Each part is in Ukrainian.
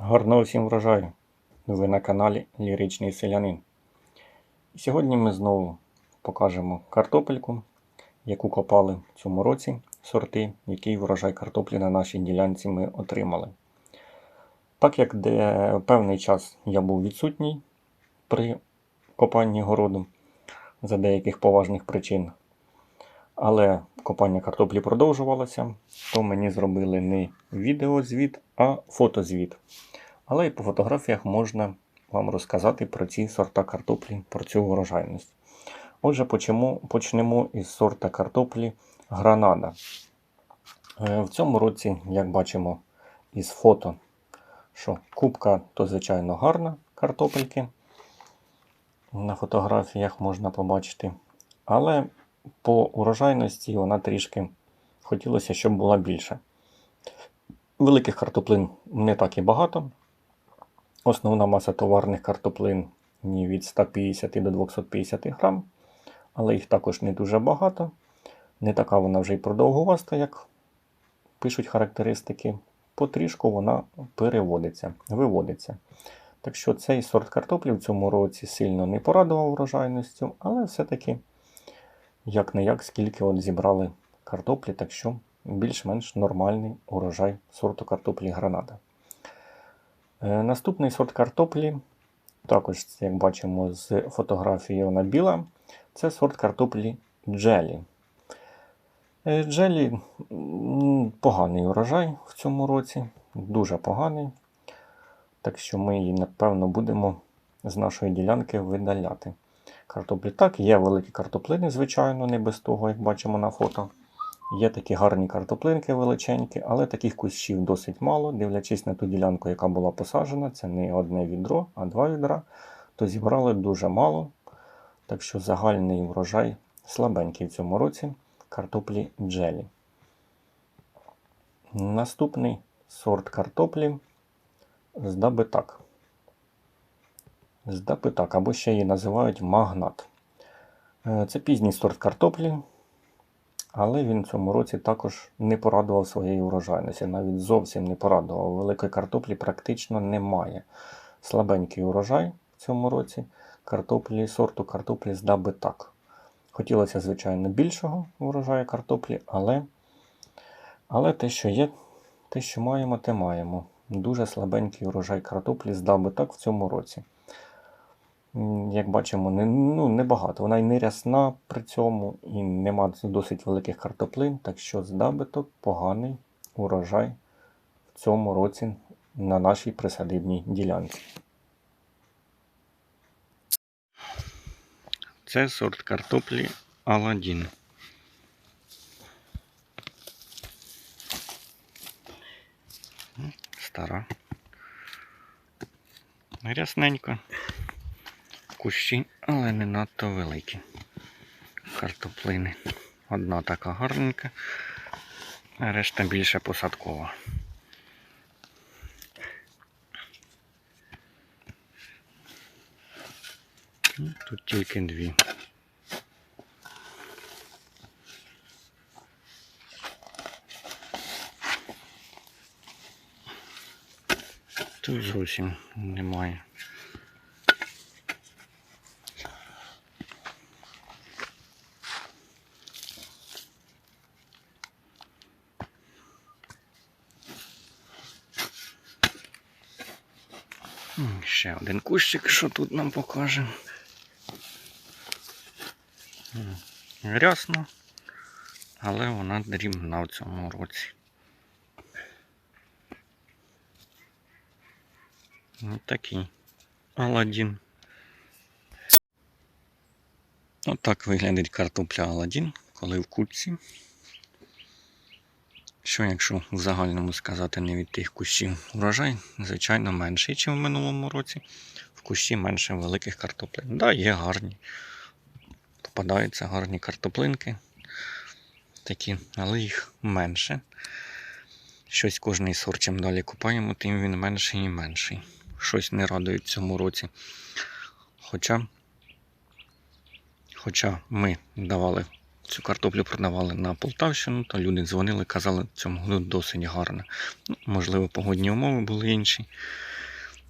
Гарного всім врожаю! Ви на каналі Ліричний Селянин. Сьогодні ми знову покажемо картопельку, яку копали в цьому році, сорти, який врожай картоплі на нашій ділянці ми отримали. Так як де певний час я був відсутній при копанні городу за деяких поважних причин, але копання картоплі продовжувалося, то мені зробили не відеозвіт, а фотозвіт. Але і по фотографіях можна вам розказати про ці сорта картоплі, про цю урожайність. Отже, почнемо, із сорта картоплі Гранада. Е, В цьому році, як бачимо із фото, що кубка то звичайно гарна картопельки. На фотографіях можна побачити. Але по урожайності вона трішки хотілося, щоб була більше. Великих картоплин не так і багато. Основна маса товарних картоплин від 150 до 250 грам, але їх також не дуже багато. Не така вона вже й продовгуваста, як пишуть характеристики. Потрішку вона переводиться, виводиться. Так що цей сорт картоплі в цьому році сильно не порадував врожайністю, але все-таки як не як, скільки от зібрали картоплі, так що більш-менш нормальний урожай сорту картоплі гранада. Е, Наступний сорт картоплі, також, як бачимо з фотографії вона біла, це сорт картоплі джелі. Е, Джелі поганий урожай в цьому році, дуже поганий. Так що ми її, напевно, будемо з нашої ділянки видаляти. Картоплі так, є великі картоплини, звичайно, не без того, як бачимо на фото. Є такі гарні картоплинки величенькі, але таких кущів досить мало. Дивлячись на ту ділянку, яка була посаджена, це не одне відро, а два відра, то зібрали дуже мало. Так що загальний врожай слабенький в цьому році картоплі джелі. Наступний сорт картоплі здабитак. Здабитак, або ще її називають магнат. Е, Це пізній сорт картоплі, але він в цьому році також не порадував своєї урожайності. Навіть зовсім не порадував. Великої картоплі практично немає. Слабенький урожай в цьому році картоплі сорту картоплі здабитак. Хотілося, звичайно, більшого урожаю картоплі, але, але те, що є, те, що маємо, те маємо. Дуже слабенький урожай картоплі здабитак в цьому році. Як бачимо, не, ну, небагато. Вона й не рясна при цьому, і нема досить великих картоплин, так що здабиток поганий урожай в цьому році на нашій присадибній ділянці. Це сорт картоплі Аладдін. Стара. Рясненько. Кущі, але не надто великі. Картоплини. Одна така гарненька, а решта більше посадкова. Ну, Тут тільки дві. Тут зовсім немає. Один кущик, що тут нам покаже. М, Рясно, але вона дрібна в цьому році. Ось такий Аладдін. Отак виглядить картопля Аладдін, коли в кутці. Що, якщо в загальному сказати не від тих кущів урожай, звичайно, менший, ніж в минулому році. В кущі менше великих картоплин. Да, є гарні. Попадаються гарні картоплинки. Такі, але їх менше. Щось кожний сорт, чим далі купаємо, тим він менший і менший. Щось не радує в цьому році. Хоча, хоча ми давали Цю картоплю продавали на Полтавщину, то люди дзвонили, казали, в цьому году досить гарно. Ну, можливо, погодні умови були інші.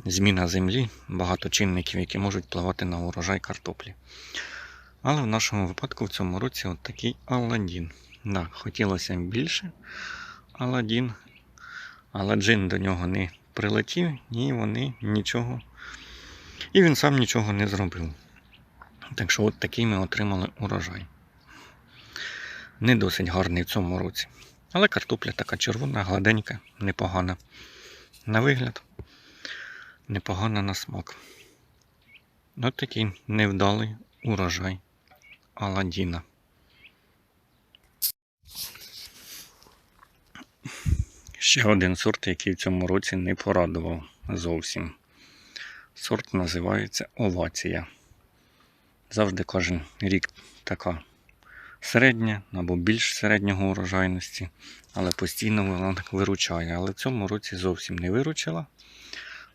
Зміна землі, багато чинників, які можуть впливати на урожай картоплі. Але в нашому випадку в цьому році от такий Аладдін. Да, хотілося більше Аладдін, але джин до нього не прилетів, і вони нічого. І він сам нічого не зробив. Так що от такий ми отримали урожай. Не досить гарний в цьому році. Але картопля така червона, гладенька, непогана. На вигляд, непогана на смак. От такий невдалий урожай Аладдіна. Ще один сорт, який в цьому році не порадував зовсім. Сорт називається овація. Завжди кожен рік така середня або більш середнього урожайності, але постійно вона виручає. Але в цьому році зовсім не виручила.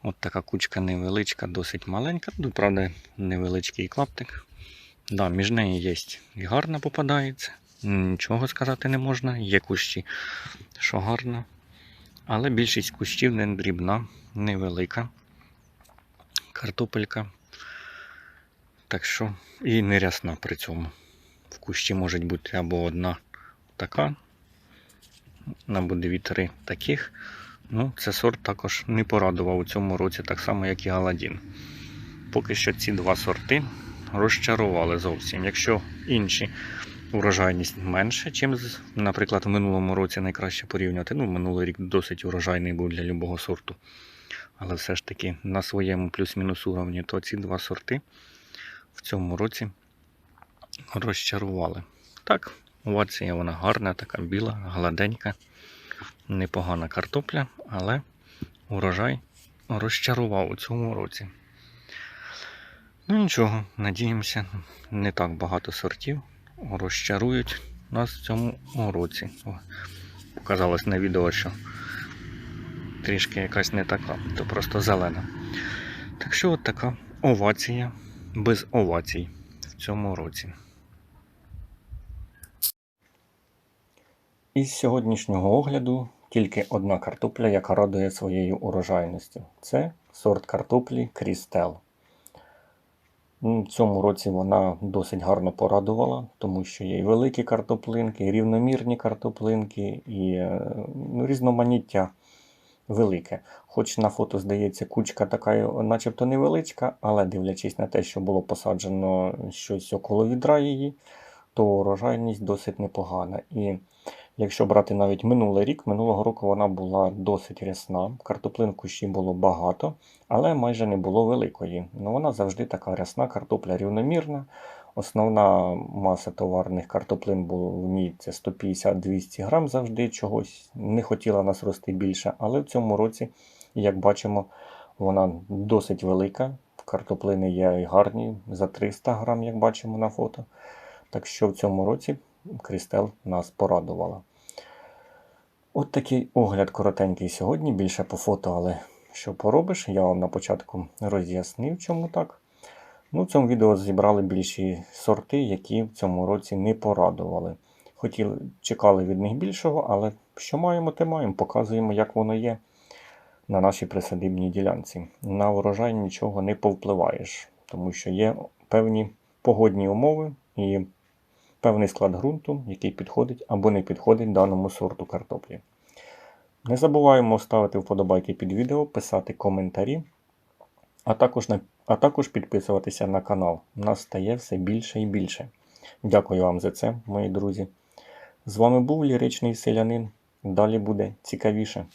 От така кучка невеличка, досить маленька. Ну, правда, невеличкий клаптик. Да, між нею є і гарна попадається. Нічого сказати не можна. Є кущі, що гарно. Але більшість кущів не дрібна, невелика картопелька. Так що і не рясна при цьому. В кущі може бути або одна така, або дві-три таких. Ну, це сорт також не порадував у цьому році, так само, як і Галадін. Поки що ці два сорти розчарували зовсім. Якщо інші урожайність менше, чим, наприклад, в минулому році найкраще порівняти. Ну, минулий рік досить урожайний був для любого сорту. Але все ж таки на своєму плюс-мінус уровні, то ці два сорти в цьому році розчарували. Так, овація вона гарна, така біла, гладенька, непогана картопля, але урожай розчарував у цьому році. Ну нічого, надіємося, не так багато сортів розчарують нас в цьому році. Показалось на відео, що трішки якась не така, то просто зелена. Так що от така овація без овацій цьому році. Із сьогоднішнього огляду тільки одна картопля, яка радує своєю урожайністю. Це сорт картоплі Крістел. В цьому році вона досить гарно порадувала, тому що є і великі картоплинки, і рівномірні картоплинки, і е, ну, різноманіття велике. Хоч на фото здається, кучка така, начебто невеличка, але дивлячись на те, що було посаджено щось около відра її, то урожайність досить непогана. І якщо брати навіть минулий рік, минулого року вона була досить рясна, картоплин в кущі було багато, але майже не було великої. Ну, Вона завжди така рясна, картопля рівномірна. Основна маса товарних картоплин була в ній це 150-200 грам завжди чогось. Не хотіла нас рости більше, але в цьому році, як бачимо, вона досить велика. Картоплини є і гарні за 300 грам, як бачимо на фото. Так що в цьому році Крістел нас порадувала. От такий огляд коротенький сьогодні, більше по фото, але що поробиш, я вам на початку роз'яснив, чому так. Ну, В цьому відео зібрали більші сорти, які в цьому році не порадували. Хотіли, чекали від них більшого, але що маємо, те маємо. Показуємо, як воно є на нашій присадибній ділянці. На урожай нічого не повпливаєш, тому що є певні погодні умови і певний склад ґрунту, який підходить або не підходить даному сорту картоплі. Не забуваємо ставити вподобайки під відео, писати коментарі, а також, на, а також підписуватися на канал. Нас стає все більше і більше. Дякую вам за це, мої друзі. З вами був ліричний селянин. Далі буде цікавіше.